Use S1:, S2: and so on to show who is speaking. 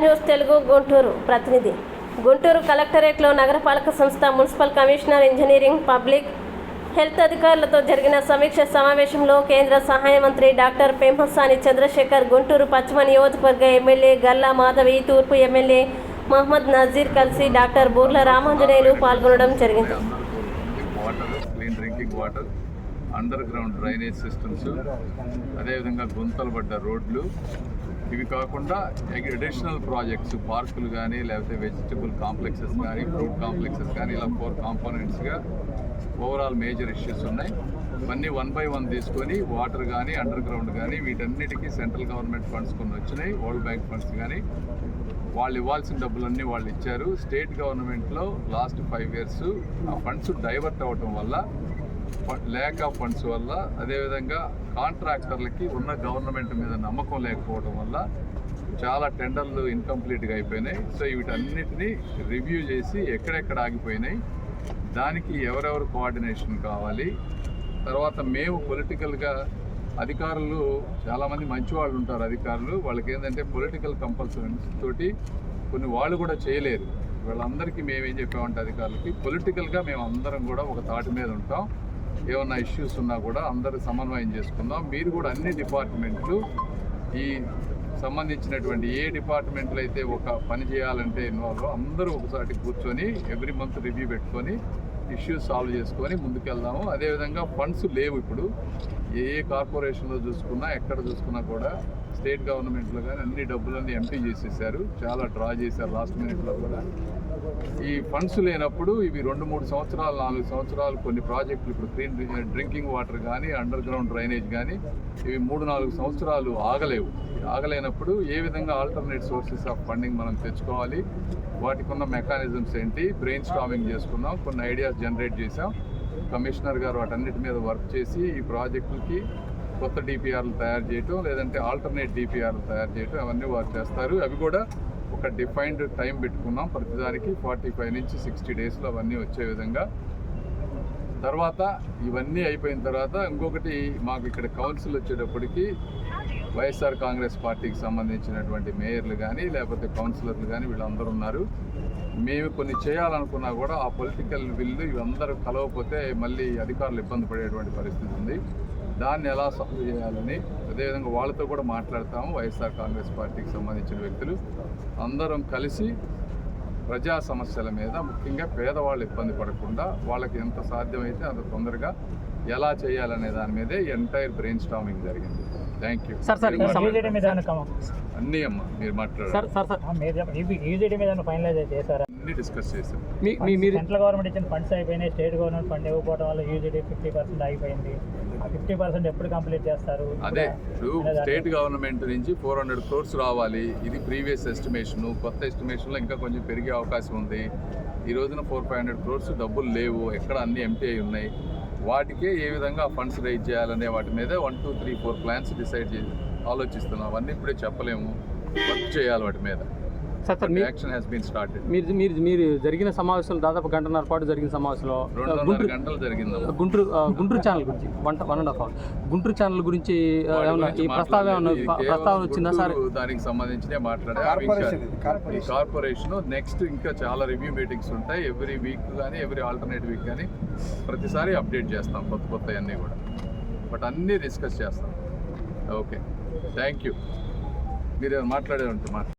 S1: News Telugu Guntur ప్రతినిధి. గుంటూరు కలెక్టరేట్లో నగరపాలక సంస్థ municipal commissioner engineering public health అధికారులతో జరిగిన సమీక్ష సమావేశంలో కేంద్ర సహాయ మంత్రి డాక్టర్ పెంహసాని చంద్రశేఖర్ గుంటూరు పశ్చిమ నియోజకవర్గ ఎమ్మెల్యే గల్లా మాధవి తూర్పు ఎమ్మెల్యే మహమ్మద్ నజీర్ కలిసి డాక్టర్ బూర్ల రామాంజనేయులు పాల్గొనడం జరిగింది.
S2: Clean drinking water underground drainage systems అదేవిధంగా గుంతలు పడ్డ రోడ్లు ఇవి కాకుండా అడిషనల్ ప్రాజెక్ట్స్ పార్కులు కానీ లేకపోతే వెజిటబుల్ కాంప్లెక్సెస్ కానీ ఫ్రూట్ కాంప్లెక్సెస్ కానీ ఇలా ఫోర్ కాంపోనెంట్స్గా ఓవరాల్ మేజర్ ఇష్యూస్ ఉన్నాయి. ఇవన్నీ వన్ బై వన్ తీసుకొని వాటర్ కానీ అండర్ గ్రౌండ్ కానీ వీటన్నిటికీ సెంట్రల్ గవర్నమెంట్ ఫండ్స్ కొన్ని వచ్చినాయి వరల్డ్ బ్యాంక్ ఫండ్స్ కానీ వాళ్ళు ఇవ్వాల్సిన డబ్బులన్నీ వాళ్ళు ఇచ్చారు. స్టేట్ గవర్నమెంట్లో లాస్ట్ ఫైవ్ ఇయర్స్ ఆ ఫండ్స్ డైవర్ట్ అవ్వటం వల్ల ల్యాక్ ఆఫ్ ఫండ్స్ వల్ల అదేవిధంగా కాంట్రాక్టర్లకి ఉన్న గవర్నమెంట్ మీద నమ్మకం లేకపోవడం వల్ల చాలా టెండర్లు ఇన్కంప్లీట్గా అయిపోయినాయి. సో వీటన్నిటిని రివ్యూ చేసి ఎక్కడెక్కడ ఆగిపోయినాయి దానికి ఎవరెవరు కోఆర్డినేషన్ కావాలి తర్వాత మేము పొలిటికల్గా అధికారులు చాలామంది మంచి వాళ్ళు ఉంటారు అధికారులు వాళ్ళకి ఏంటంటే పొలిటికల్ కంపల్సరీస్ తోటి కొన్ని వాళ్ళు కూడా చేయలేరు. వాళ్ళందరికీ మేమేం చెప్పామంటే అధికారులకి పొలిటికల్గా మేము అందరం కూడా ఒక తాటి మీద ఉంటాం. ఏమైనా ఇష్యూస్ ఉన్నా కూడా అందరూ సమన్వయం చేసుకుందాం. మీరు కూడా అన్ని డిపార్ట్మెంట్లు ఈ సంబంధించినటువంటి ఏ డిపార్ట్మెంట్లు అయితే ఒక పని చేయాలంటే ఇన్వాల్వ్ అందరూ ఒకసారి కూర్చొని ఎవ్రీ మంత్ రివ్యూ పెట్టుకొని ఇష్యూస్ సాల్వ్ చేసుకొని ముందుకెళ్దాము. అదేవిధంగా ఫండ్స్ లేవు ఇప్పుడు. ఏ ఏ కార్పొరేషన్లో చూసుకున్నా ఎక్కడ చూసుకున్నా కూడా స్టేట్ గవర్నమెంట్లో కానీ అన్ని డబ్బులన్నీ ఎంపీ చేసేసారు. చాలా డ్రా చేశారు. లాస్ట్ మినిట్లో కూడా. ఈ ఫండ్స్ లేనప్పుడు ఇవి రెండు మూడు సంవత్సరాలు నాలుగు సంవత్సరాలు కొన్ని ప్రాజెక్టులు ఇప్పుడు క్లీన్ డ్రింకింగ్ వాటర్ కానీ అండర్ గ్రౌండ్ డ్రైనేజ్ కానీ ఇవి మూడు నాలుగు సంవత్సరాలు ఆగలేవు. ఆగలేనప్పుడు ఏ విధంగా ఆల్టర్నేట్ సోర్సెస్ ఆఫ్ ఫండింగ్ మనం తెచ్చుకోవాలి వాటికి ఉన్న మెకానిజమ్స్ ఏంటి బ్రెయిన్ స్టామింగ్ చేసుకున్నాం కొన్ని ఐడియాస్ జనరేట్ చేసాం కమిషనర్ గారు వాటన్నిటి మీద వర్క్ చేసి ఈ ప్రాజెక్టులకి కొత్త డిపిఆర్లు తయారు చేయటం లేదంటే ఆల్టర్నేట్ డిపిఆర్లు తయారు చేయటం అవన్నీ వారు చేస్తారు. అవి కూడా ఒక డిఫైన్డ్ టైం పెట్టుకున్నాం. ప్రతిదానికి ఫార్టీ ఫైవ్ నుంచి సిక్స్టీ డేస్లో అవన్నీ వచ్చే విధంగా. తర్వాత ఇవన్నీ అయిపోయిన తర్వాత ఇంకొకటి మాకు ఇక్కడ కౌన్సిల్ వచ్చేటప్పటికి వైఎస్ఆర్ కాంగ్రెస్ పార్టీకి సంబంధించినటువంటి మేయర్లు కానీ లేకపోతే కౌన్సిలర్లు కానీ వీళ్ళందరూ ఉన్నారు. మేము కొన్ని చేయాలనుకున్నా కూడా ఆ పొలిటికల్ విల్లు ఇవందరూ కలవకపోతే మళ్ళీ అధికారులు ఇబ్బంది పడేటువంటి పరిస్థితి ఉంది. దాన్ని ఎలా సాల్వ్ చేయాలని అదేవిధంగా వాళ్ళతో కూడా మాట్లాడతాము వైఎస్ఆర్ కాంగ్రెస్ పార్టీకి సంబంధించిన వ్యక్తులు అందరం కలిసి ప్రజా సమస్యల మీద ముఖ్యంగా పేదవాళ్ళు ఇబ్బంది పడకుండా వాళ్ళకి ఎంత సాధ్యమైతే అంత తొందరగా ఎలా చేయాలనే దాని మీదే ఎంటైర్ బ్రెయిన్ స్టామింగ్ జరిగింది థ్యాంక్ యూ
S3: సార్,
S2: అన్నీ అమ్మ మీరు మాట్లాడారు
S3: సార్ సార్ సార్
S4: యూజీడీ మీద ఫైనలైజ్ చేశారా
S2: అన్నీ డిస్కస్ చేసాం
S3: మీ మీ మీరు
S4: సెంట్రల్ గవర్నమెంట్ ఇచ్చిన ఫండ్స్ అయిపోయినాయి స్టేట్ గవర్నమెంట్ ఫండ్ ఇవ్వకపోవడం వల్ల యూజీడీ ఫిఫ్టీ పర్సెంట్ ఆగిపోయింది. ఆ ఫిఫ్టీ పర్సెంట్ ఎప్పుడు కంప్లీట్ చేస్తారు?
S2: అదే ఇప్పుడు స్టేట్ గవర్నమెంట్ నుంచి ఫోర్ హండ్రెడ్ క్రోర్స్ రావాలి. ఇది ప్రీవియస్ ఎస్టిమేషన్. కొత్త ఎస్టిమేషన్లో ఇంకా కొంచెం పెరిగే అవకాశం ఉంది. ఈ రోజున ఫోర్ ఫైవ్ హండ్రెడ్ క్రోర్స్ డబ్బులు లేవు. ఎక్కడ అన్ని ఎంటీ అయి ఉన్నాయి. వాటికే ఏ విధంగా ఫండ్స్ రైజ్ చేయాలనే వాటి మీద one two three four plans decide చేసి ఆలోచిస్తున్నాం. అవన్నీ ఇప్పుడే చెప్పలేము. వర్క్ చేయాలి వాటి మీద.
S3: Sir sir
S2: action been started
S3: మీరు మీరు మీరు జరిగిన సమావేశంలో దాదాపు గంటన్నర పాటు జరిగిన సమావేశంలో గుంటూరు
S2: గంటలు జరిగింది
S3: గుంటూరు గుంటూరు ఛానల్ గురించి one one and half hour. Guntur channel గురించి ఏమన్నా ఈ ప్రస్తావన ఏమన్నా ప్రస్తావన వచ్చిందా సార్?
S2: దానికి సంబంధించినే మాట్లాడే. ఈ కార్పొరేషన్ నెక్స్ట్ ఇంకా చాలా రివ్యూ మీటింగ్స్ ఉంటాయి. ఎవ్రీ వీక్ కానీ ఎవ్రీ ఆల్టర్నేట్ వీక్ కానీ ప్రతిసారి అప్డేట్ చేస్తాం. కొత్త కొత్త అన్నీ కూడా. బట్ అన్నీ డిస్కస్ చేస్తాం. ఓకే థ్యాంక్ యూ మీరు మాట్లాడే ఉంటే మాట్లాడండి.